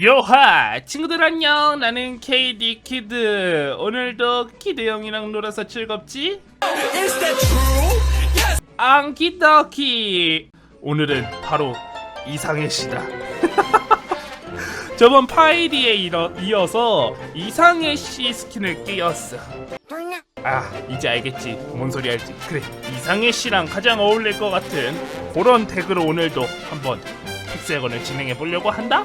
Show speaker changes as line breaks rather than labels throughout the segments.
요하 친구들 안녕. 나는 KD 키드. 오늘도 키드 형이랑 놀아서 즐겁지? 안키더키. 오늘은 바로 이상의 시다 저번 파이리에 이어, 이어서 이상의 시 스킨을 끼웠어. 아 이제 알겠지. 뭔 소리 할지. 그래 이상의 씨랑 가장 어울릴 것 같은 그런 덱으로 오늘도 한번 픽셀건을 진행해 보려고 한다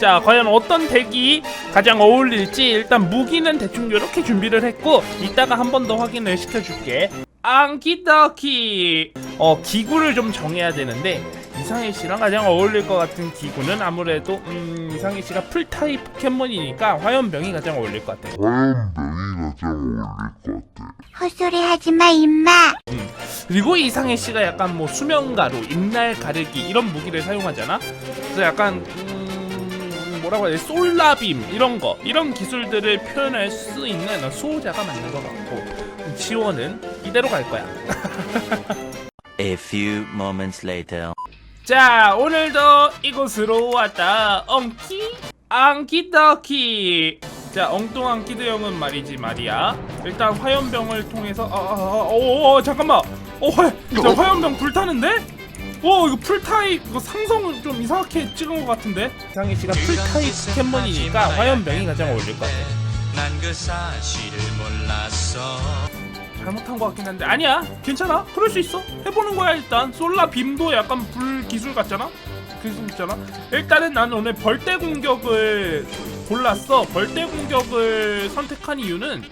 자 과연 어떤 덱이 가장 어울릴지 일단 무기는 대충 이렇게 준비를 했고 이따가 한 번 더 확인을 시켜줄게 안키더키 어 기구를 좀 정해야 되는데 이상해 씨랑 가장 어울릴 것 같은 기구는 아무래도 음 이상해 씨가 풀타입 포켓몬이니까 화염병이 가장 어울릴 것 같아
화염병이 가장 어울릴 것 같아.
헛소리 하지 마, 임마.
그리고 이상해 씨가 약간 뭐 수면가루, 입날 가르기 이런 무기를 사용하잖아. 그래서 약간 음, 뭐라고 해야 돼? 솔라빔 이런 거 이런 기술들을 표현할 수 있는 수호자가 맞는 것 같고 지원은 이대로 갈 거야.
A few moments later.
자 오늘도 이곳으로 왔다 엉키 앙키더키 자 엉뚱한 키드 형은 말이지 말이야 일단 화염병을 통해서 아아아오 잠깐만 어 화, 자, 화염병 불타는데? 오 이거 풀타입 이거 상성을 좀 이상하게 찍은 것 같은데? 이상희 씨가 풀타입 포켓몬이니까 화염병이 가장 어울릴 것 같아
난그 사실을 몰랐어.
잘못한 것 같긴 한데. 아니야. 괜찮아. 그럴 수 있어. 해보는 거야 일단. 솔라 빔도 약간 불 기술 같잖아? 기술 있잖아? 일단은 난 오늘 벌떼 공격을 골랐어. 벌떼 공격을 선택한 이유는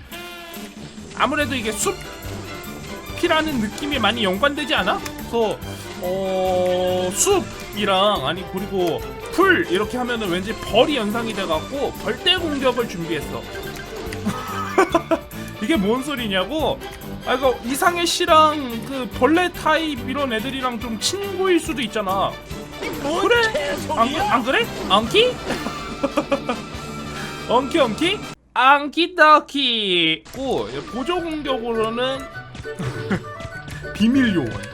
아무래도 이게 숲이라는 느낌이 많이 연관되지 않아? 그래서 어 숲이랑 아니 그리고 풀 이렇게 하면은 왠지 벌이 연상이 돼갖고 벌떼 공격을 준비했어 이게 뭔 소리냐고? 아 이거 이상해 씨랑 그 벌레 타입 이런 애들이랑 좀 친구일 수도 있잖아. 그래? 안, 그- 안 그래? 엉키? 엉키 엉키? 엉키 더키. 고 보조 공격으로는 비밀 요원.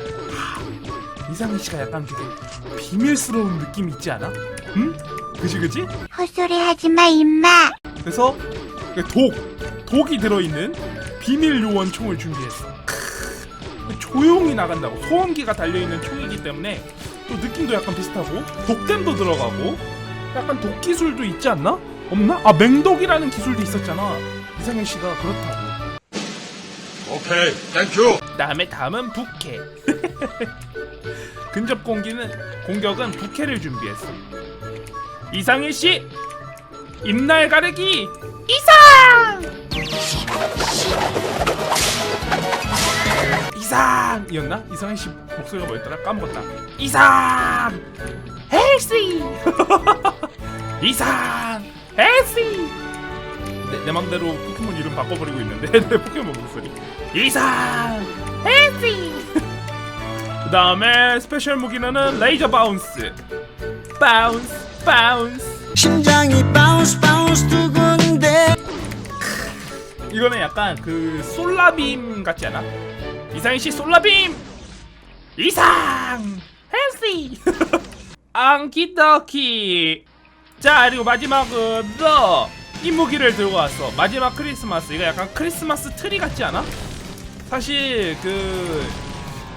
하, 이상해 씨가 약간 되게 비밀스러운 느낌 있지 않아? 응? 그지 그지?
헛소리 하지 마, 임마.
그래서 독 독이 들어있는 비밀 요원 총을 준비했어. 크으, 조용히 나간다고 소음기가 달려있는 총이기 때문에 또 느낌도 약간 비슷하고 독댐도 들어가고 약간 독 기술도 있지 않나? 없나? 아 맹독이라는 기술도 있었잖아. 이상현 씨가 그렇다고.
오케이 땡큐
다음에 다음은 부캐. 근접 공기는 공격은 부캐를 준비했어. 이상일 씨 입날 가르기! 이상! 이상이었나? 이상일 씨 목소리가 뭐였더라? 까먹었다. 이상! 헬시 이상! 헬시 내, 내 맘대로 포켓몬 이름 바꿔버리고 있는데 내 포켓몬 목소리. 이상! 헬시 그 다음에 스페셜 무기는 레이저 바운스. 바운스 바운스.
심장이 바운스 바운스 두근데.
이거는 약간 그 솔라빔 같지 않아? 이상희 씨 솔라빔! 이상! 헬시 앙키더키! 자 그리고 마지막은 너이 무기를 들고 왔어. 마지막 크리스마스. 이거 약간 크리스마스 트리 같지 않아? 사실 그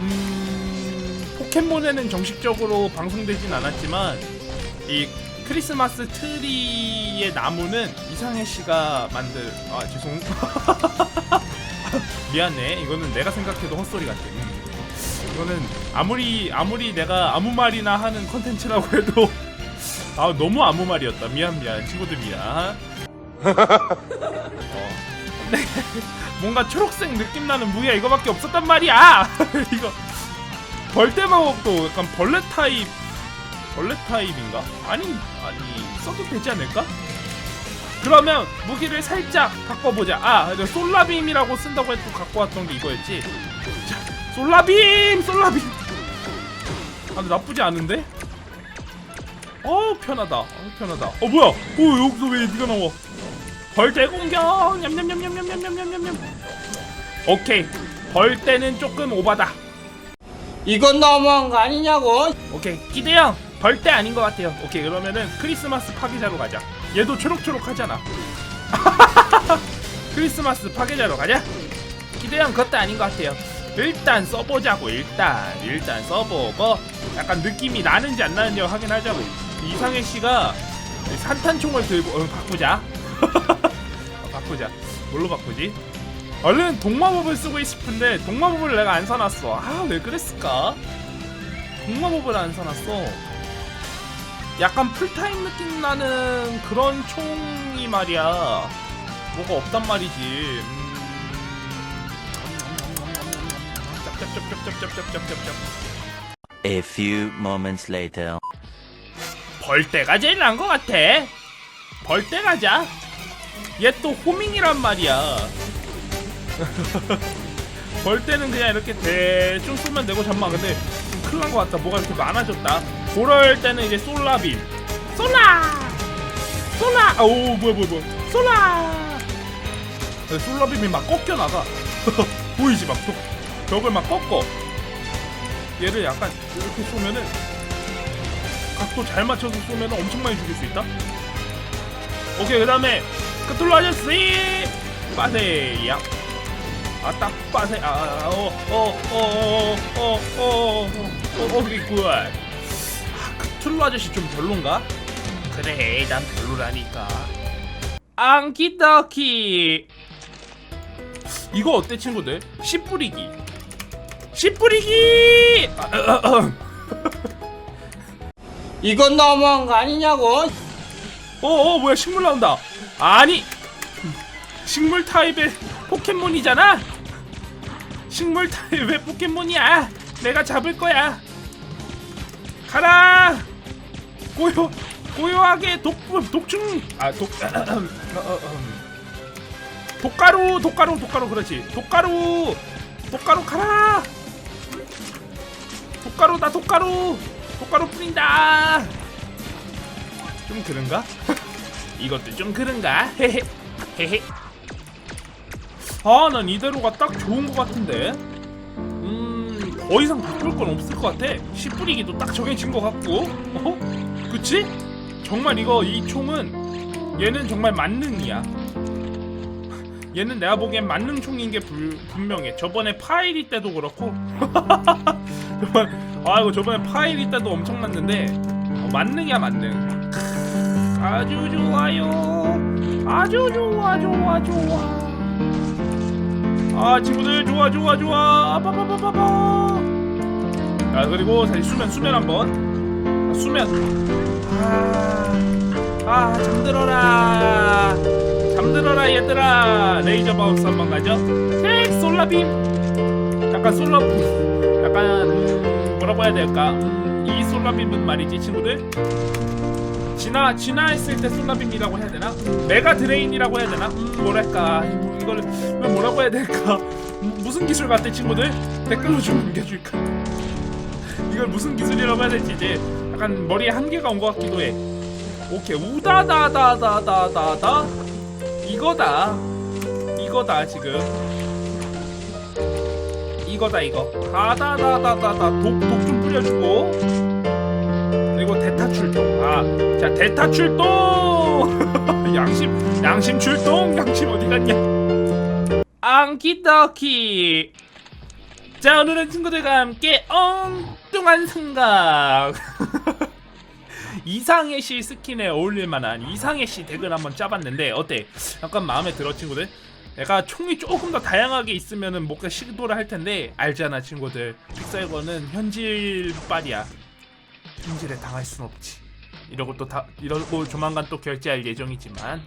음, 포켓몬에는 정식적으로 방송되진 않았지만 이 크리스마스 트리의 나무는 이상해 씨가 만들 아 죄송. 미안해. 이거는 내가 생각해도 헛소리 같아. 음. 이거는 아무리 아무리 내가 아무 말이나 하는 컨텐츠라고 해도 아 너무 아무 말이었다. 미안 미안. 친구들 미안. 어. 근데 뭔가 초록색 느낌 나는 무기가 이거밖에 없었단 말이야. 이거 벌떼 마법도 약간 벌레 타입 벌레 타입인가? 아니 아니 써도 되지 않을까? 그러면 무기를 살짝 바꿔보자. 아 솔라빔이라고 쓴다고 해도 갖고 왔던 게 이거였지. 자, 솔라빔 솔라빔. 아 나쁘지 않은데? 어 편하다. 어 편하다. 어 뭐야? 어 여기서 왜 네가 나와? 벌떼 공격. 냠냠냠냠냠냠냠냠냠. 오케이. 벌떼는 조금 오바다.
이건 너무한 거 아니냐고.
오케이 기대형. 벌떼 아닌 것 같아요. 오케이 그러면은 크리스마스 파괴자로 가자. 얘도 초록초록하잖아. 크리스마스 파괴자로 가자. 기대 형 그것도 아닌 것 같아요. 일단 써보자고 일단. 일단 써보고. 약간 느낌이 나는지 안 나는지 확인하자고. 이상해 씨가 산탄총을 들고 어, 바꾸자. 어, 바꾸자. 뭘로 바꾸지 얼른 동마법을 쓰고 싶은데 동마법을 내가 안 사놨어. 아 왜 그랬을까? 동마법을 안 사놨어. 약간 풀타임 느낌 나는 그런 총이 말이야. 뭐가 없단 말이지.
A few moments later.
벌떼가 제일 난것 같아. 벌떼 가자. 얘 또 호밍이란 말이야. 벌떼는 그냥 이렇게 대충 쏘면 되고 잠만. 근데 좀 큰일 난 것 같다 뭐가 이렇게 많아졌다. 그럴 때는 이제 솔라빔 솔라! 솔라! 오 뭐야 뭐야 뭐야. 솔라! 네, 솔라빔이 막 꺾여 나가. 보이지 막 벽, 벽을 막 꺾어. 얘를 약간 이렇게 쏘면은 각도 잘 맞춰서 쏘면 엄청 많이 죽일 수 있다. 오케이 그 다음에 크툴루 아저씨 빠세야. 아딱 빠세 아어어어어어어어어 굿. 아 크툴루 아저씨 좀 별론가? 그래 난 별로라니까. 안키더키 이거 어때 친구들? 씨 뿌리기. 씨 뿌리기. 아, 아, 아,
이건 너무한 거 아니냐고
어어 뭐야 식물 나온다 아니 식물 타입의 포켓몬이잖아. 식물 타입의 포켓몬이야? 내가 잡을 거야. 가라. 고요 고요하게 독 독충 아독 독가루 독가루 독가루 그렇지. 독가루 독가루 가라. 독가루다 독가루. 독가루 뿌린다. 좀 그런가? 이것도 좀 그런가? 헤헤 헤헤 아 난 이대로가 딱 좋은 것 같은데. 음 더 이상 바꿀 건 없을 것 같아. 씨 뿌리기도 딱 정해진 것 같고. 어? 그치? 정말 이거 이 총은 얘는 정말 만능이야. 얘는 내가 보기엔 만능 총인 게 불, 분명해. 저번에 파이리 때도 그렇고. 정말 아 이거 저번에 파이리 때도 엄청 났는데. 어, 만능이야 만능. 아주 좋아요. 아주 좋아 좋아 좋아 아 친구들 좋아 좋아 좋아. 빠바바바바 자 그리고 다시 수면 수면 한번. 아, 수면. 아, 아 잠들어라. 잠들어라 얘들아. 레이저 바운스 한번 가죠. 색 솔라빔. 약간 솔라 약간 음, 뭐라고 해야 될까? 음, 이 솔라빔은 말이지 친구들 진화 진화했을 때 솔라빔이라고 해야 되나? 메가 드레인이라고 해야 되나? 음, 뭐랄까 이- 이걸 뭐라고 해야 될까? 음, 무슨 기술 같아 친구들? 댓글로 좀 남겨줄까? 이걸 무슨 기술이라고 해야 될지 이제 약간 머리에 한계가 온 것 같기도 해. 오케이 우다다다다다다다 이거다 이거다 지금 이거다 이거 다다다다다다 독 독 좀 뿌려주고 그리고 대타 출동. 아, 자 대타 출동. 양심 양심 출동. 양심 어디 갔냐? 안키더키. 자 오늘은 친구들과 함께 엉뚱한 생각. 이상해 씨 스킨에 어울릴 만한 이상해 씨 덱을 한번 짜봤는데 어때? 약간 마음에 들어 친구들? 내가 총이 조금 더 다양하게 있으면은 뭔가 시도를 할 텐데 알잖아 친구들 픽셀거는 현질빨이야 현질에 당할 순 없지. 이러고 또 다 이러고 조만간 또 결제할 예정이지만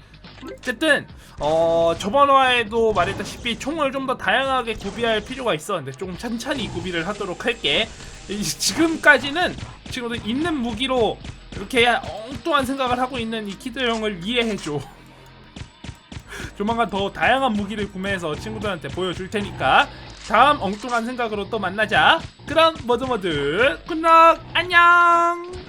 어쨌든 어 저번 화에도 말했다시피 총을 좀 더 다양하게 구비할 필요가 있어. 근데 조금 천천히 구비를 하도록 할게. 이- 지금까지는 친구들 있는 무기로 이렇게 엉뚱한 생각을 하고 있는 이 키드 형을 이해해줘. 조만간 더 다양한 무기를 구매해서 친구들한테 보여줄 테니까 다음 엉뚱한 생각으로 또 만나자. 그럼 모두 모두 굿럭 안녕.